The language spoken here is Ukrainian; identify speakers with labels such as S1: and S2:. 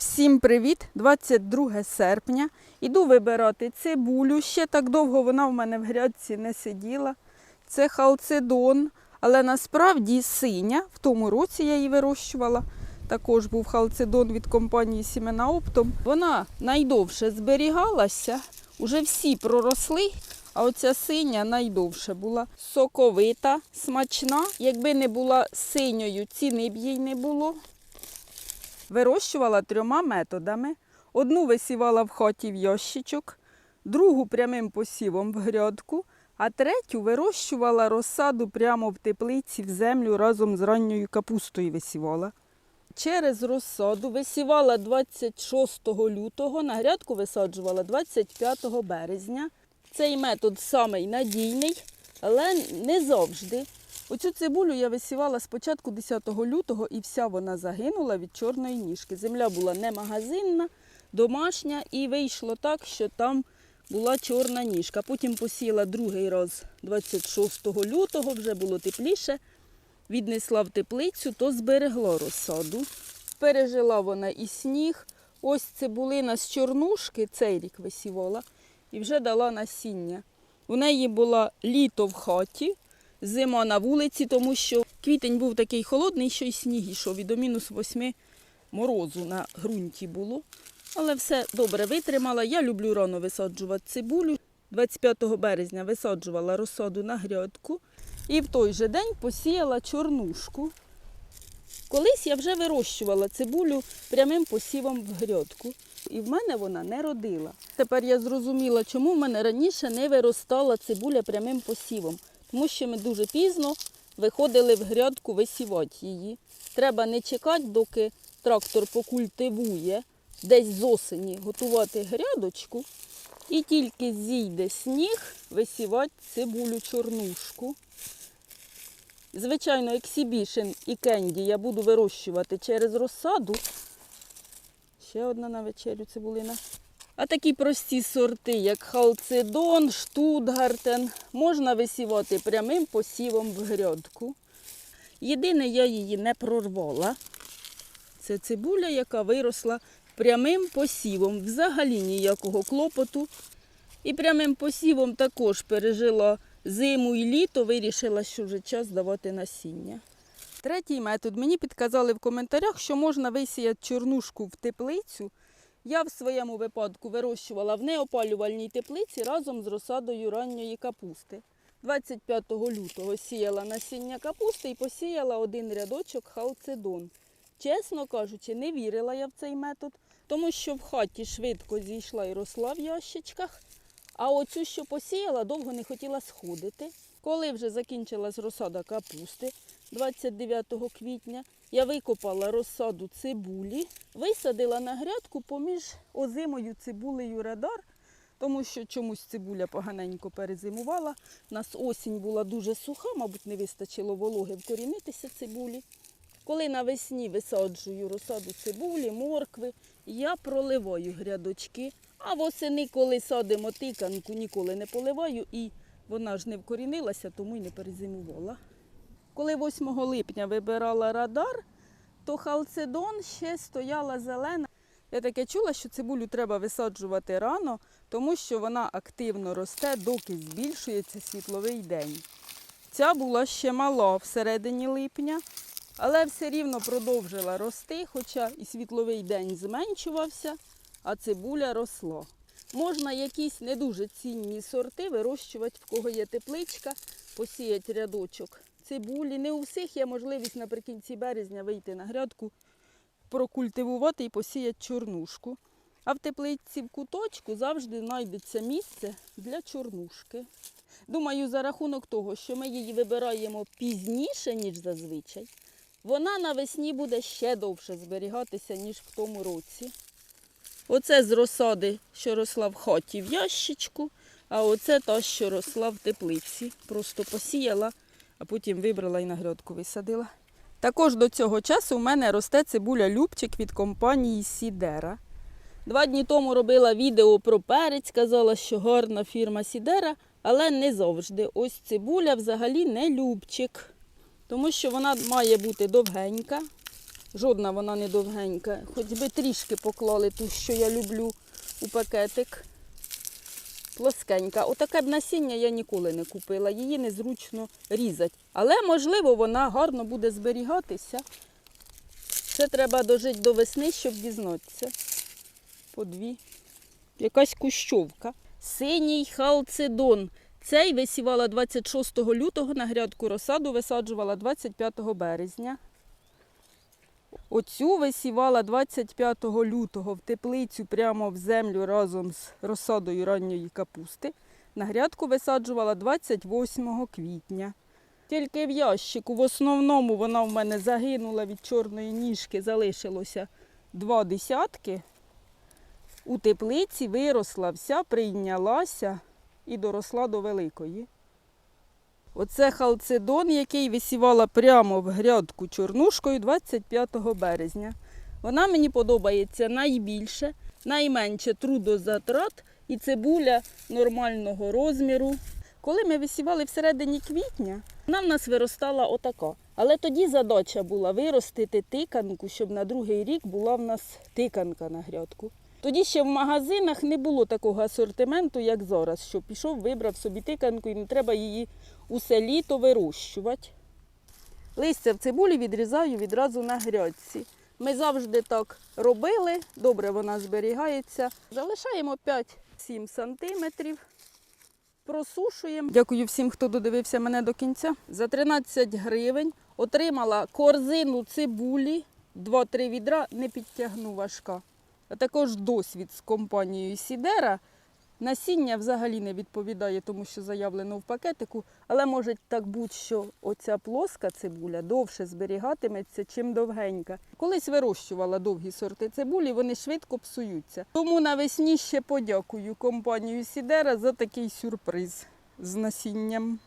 S1: Всім привіт! 22 серпня. Іду вибирати цибулю. Ще так довго вона в мене в грядці не сиділа. Це халцедон, але насправді синя. В тому році я її вирощувала. Також був халцедон від компанії Сімена Оптом. Вона найдовше зберігалася, уже всі проросли. А оця синя найдовше була соковита, смачна. Якби не була синьою, ціни б їй не було. Вирощувала трьома методами. Одну висівала в хаті в ящичок, другу прямим посівом в грядку, а третю вирощувала розсаду прямо в теплиці в землю разом з ранньою капустою висівала. Через розсаду висівала 26 лютого, на грядку висаджувала 25 березня. Цей метод самий надійний, але не завжди. Оцю цибулю я висівала спочатку 10 лютого і вся вона загинула від чорної ніжки. Земля була не магазинна, домашня, і вийшло так, що там була чорна ніжка. Потім посіяла другий раз 26 лютого, вже було тепліше. Віднесла в теплицю, то зберегла розсаду. Пережила вона і сніг. Ось цибулина з чорнушки цей рік висівала і вже дала насіння. У неї було літо в хаті, зима на вулиці, тому що квітень був такий холодний, що й сніг йшов, і до мінус восьми морозу на ґрунті було. Але все добре витримала. Я люблю рано висаджувати цибулю. 25 березня висаджувала розсаду на грядку і в той же день посіяла чорнушку. Колись я вже вирощувала цибулю прямим посівом в грядку. І в мене вона не родила. Тепер я зрозуміла, чому в мене раніше не виростала цибуля прямим посівом. Тому що ми дуже пізно виходили в грядку висівати її. Треба не чекати, доки трактор покультивує, десь з осені готувати грядочку. І тільки зійде сніг, висівати цибулю чорнушку. Звичайно, ексібішн і кенді я буду вирощувати через розсаду. Ще одна на вечерю цибулина. А такі прості сорти, як халцедон, штутгартен, можна висівати прямим посівом в грядку. Єдине, я її не прорвала. Це цибуля, яка виросла прямим посівом. Взагалі ніякого клопоту. І прямим посівом також пережила зиму і літо, вирішила, що вже час давати насіння. Третій метод. Мені підказали в коментарях, що можна висіяти чорнушку в теплицю. Я в своєму випадку вирощувала в неопалювальній теплиці разом з розсадою ранньої капусти. 25 лютого сіяла насіння капусти і посіяла один рядочок халцедон. Чесно кажучи, не вірила я в цей метод, тому що в хаті швидко зійшла і росла в ящичках. А оцю, що посіяла, довго не хотіла сходити. Коли вже закінчилась розсада капусти 29 квітня, я викопала розсаду цибулі, висадила на грядку поміж озимою цибулею радар, тому що чомусь цибуля поганенько перезимувала. У нас осінь була дуже суха, мабуть, не вистачило вологи вкорінитися цибулі. Коли навесні висаджую розсаду цибулі, моркви, я проливаю грядочки. А восени, коли садимо тиканку, ніколи не поливаю і вона ж не вкорінилася, тому й не перезимувала. Коли 8 липня вибирала радар, то халцедон ще стояла зелена. Я таке чула, що цибулю треба висаджувати рано, тому що вона активно росте, доки збільшується світловий день. Ця була ще мала всередині липня, але все рівно продовжила рости, хоча і світловий день зменшувався, а цибуля росла. Можна якісь не дуже цінні сорти вирощувати, в кого є тепличка, посіяти рядочок цибулі. Не у всіх є можливість наприкінці березня вийти на грядку, прокультивувати і посіяти чорнушку. А в теплиці в куточку завжди знайдеться місце для чорнушки. Думаю, за рахунок того, що ми її вибираємо пізніше, ніж зазвичай, вона навесні буде ще довше зберігатися, ніж в тому році. Оце з розсади, що росла в хаті в ящичку, а оце та, що росла в теплиці. Просто посіяла, а потім вибрала і на грядку висадила. Також до цього часу у мене росте цибуля Любчик від компанії Сідера. Два дні тому робила відео про перець, казала, що гарна фірма Сідера, але не завжди. Ось цибуля взагалі не Любчик, тому що вона має бути довгенька, Жодна вона не довгенька. Хоч би трішки поклали ту, що я люблю у пакетик. Плоскенька. Отаке б насіння я ніколи не купила. Її незручно різати. Але, можливо, вона гарно буде зберігатися. Це треба дожити до весни, щоб дізнатися. По дві. Якась кущовка. Синій халцедон. Цей висівала 26 лютого, на грядку розсаду висаджувала 25 березня. Оцю висівала 25 лютого в теплицю прямо в землю разом з розсадою ранньої капусти. На грядку висаджувала 28 квітня. Тільки в ящику, в основному вона в мене загинула від чорної ніжки, залишилося два десятки. У теплиці виросла вся, прийнялася і доросла до великої. Оце халцедон, який висівала прямо в грядку чорнушкою 25 березня. Вона мені подобається найбільше, найменше трудозатрат і цибуля нормального розміру. Коли ми висівали всередині квітня, вона в нас виростала отака. Але тоді задача була виростити тиканку, щоб на другий рік була в нас тиканка на грядку. Тоді ще в магазинах не було такого асортименту, як зараз, що пішов, вибрав собі тиканку і не треба її усе літо вирощувати. Листя в цибулі відрізаю відразу на грядці. Ми завжди так робили, добре вона зберігається. Залишаємо 5-7 сантиметрів. Просушуємо. Дякую всім, хто додивився мене до кінця. За 13 гривень отримала корзину цибулі, 2-3 відра, не підтягну важка. А також досвід з компанією Сідера. Насіння взагалі не відповідає тому, що заявлено в пакетику, але може так бути, що оця плоска цибуля довше зберігатиметься, чим довгенька. Колись вирощувала довгі сорти цибулі, вони швидко псуються. Тому навесні ще подякую компанію Сідера за такий сюрприз з насінням.